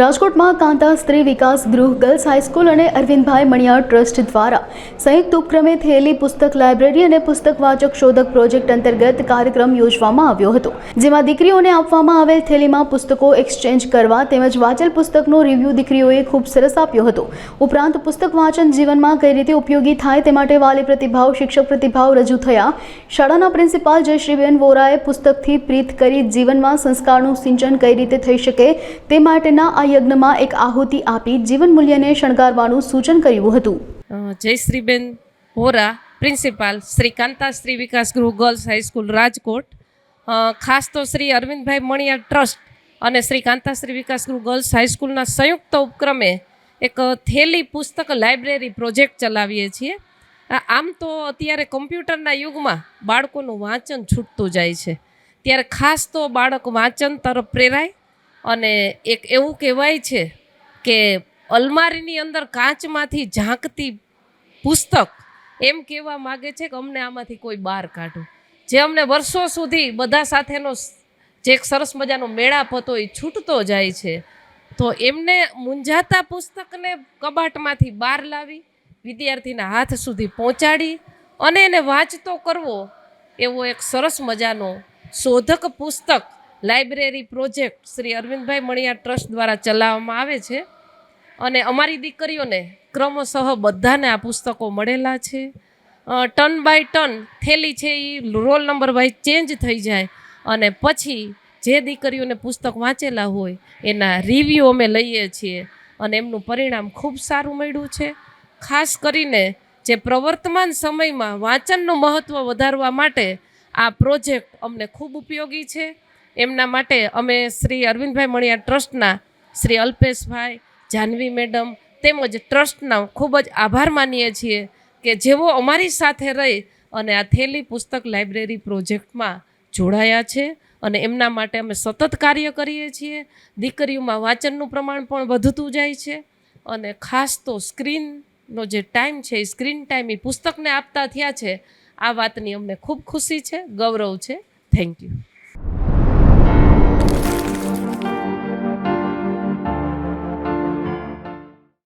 રાજકોટમાં કાંતા સ્ત્રી વિકાસ ગૃહ ગર્લ્સ હાઈસ્કૂલ અને અરવિંદભાઈ મણિયાર ટ્રસ્ટ દ્વારા સંયુક્ત ઉપક્રમે થયેલી પુસ્તક લાઇબ્રેરી અને પુસ્તક વાચક શોધક પ્રોજેક્ટ અંતર્ગત કાર્યક્રમ યોજવામાં આવ્યો હતો, જેમાં દીકરીઓને આપવામાં આવેલ થેલીમાં પુસ્તકો એક્સચેન્જ કરવા તેમજ વાંચેલ પુસ્તકનો રિવ્યૂ દીકરીઓએ ખૂબ સરસ આપ્યો હતો. ઉપરાંત પુસ્તક વાંચન જીવનમાં કઈ રીતે ઉપયોગી થાય તે માટે વાલી પ્રતિભાવ, શિક્ષક પ્રતિભાવ રજૂ થયા. શાળાના પ્રિન્સિપાલ જયશ્રીબેન વોરાએ પુસ્તકથી પ્રીત કરી જીવનમાં સંસ્કારનું સિંચન કઈ રીતે થઈ શકે તે માટેના આ યજ્ઞમાં એક આહુતિ આપી જીવન મૂલ્યને શણગારવાનું સૂચન કર્યું હતું. જય જયશ્રીબેન હોરા પ્રિન્સિપાલ શ્રી કાંતા સ્ત્રી વિકાસ ગૃહ, ગર્લ્સ હાઈસ્કૂલ, રાજકોટ. ખાસ તો શ્રી અરવિંદભાઈ મણિયા ટ્રસ્ટ અને શ્રી કાંતા શ્રી વિકાસ ગૃહ, ગર્લ્સ હાઈસ્કૂલના સંયુક્ત ઉપક્રમે એક થેલી પુસ્તક લાઇબ્રેરી પ્રોજેક્ટ ચલાવીએ છીએ. આમ તો અત્યારે કમ્પ્યુટરના યુગમાં બાળકોનું વાંચન છૂટતું જાય છે. ત્યારે ખાસ તો બાળક વાંચન તરફ પ્રેરાય અને એક એવું કહેવાય છે કે અલમારીની અંદર કાચમાંથી ઝાંકતી પુસ્તક એમ કહેવા માગે છે કે અમને આમાંથી કોઈ બહાર કાઢો. જે અમને વર્ષો સુધી બધા સાથેનો જે એક સરસ મજાનો મેળાપ હતો એ છૂટતો જાય છે. તો એમને મૂંઝાતા પુસ્તકને કબાટમાંથી બહાર લાવી, વિદ્યાર્થીના હાથ સુધી પહોંચાડી અને એને વાંચતો કરવો એવો એક સરસ મજાનો શોધક પુસ્તક library project Shri Arvindbhai Maniya trust દ્વારા ચલાવવામાં આવે છે. અને અમારી દીકરીઓને ક્રમશઃ બધાને આ પુસ્તકો મળેલા છે. ટન બાય ટન થેલી છે એ રોલ નંબર વાઇઝ ચેન્જ થઈ જાય. અને પછી જે દીકરીઓને પુસ્તક વાંચેલા હોય એના રિવ્યૂ અમે લઈએ છીએ. અને એમનું પરિણામ ખૂબ સારું મળ્યું છે. ખાસ કરીને જે પ્રવર્તમાન સમયમાં વાંચનનું મહત્ત્વ વધારવા માટે આ પ્રોજેક્ટ અમને ખૂબ ઉપયોગી છે. એમના માટે અમે શ્રી અરવિંદભાઈ મણિયા ટ્રસ્ટના શ્રી અલ્પેશભાઈ, જાનવી મેડમ તેમજ ટ્રસ્ટના ખૂબ જ આભાર માનીએ છીએ કે જેઓ અમારી સાથે રહી અને આ થેલી પુસ્તક લાઇબ્રેરી પ્રોજેક્ટમાં જોડાયા છે અને એમના માટે અમે સતત કાર્ય કરીએ છીએ. દીકરીઓમાં વાંચનનું પ્રમાણ પણ વધતું જાય છે અને ખાસ તો સ્ક્રીનનો જે ટાઈમ છે, એ સ્ક્રીન ટાઈમ એ પુસ્તકને આપતા થયા છે, આ વાતની અમને ખૂબ ખુશી છે, ગૌરવ છે. Thank you.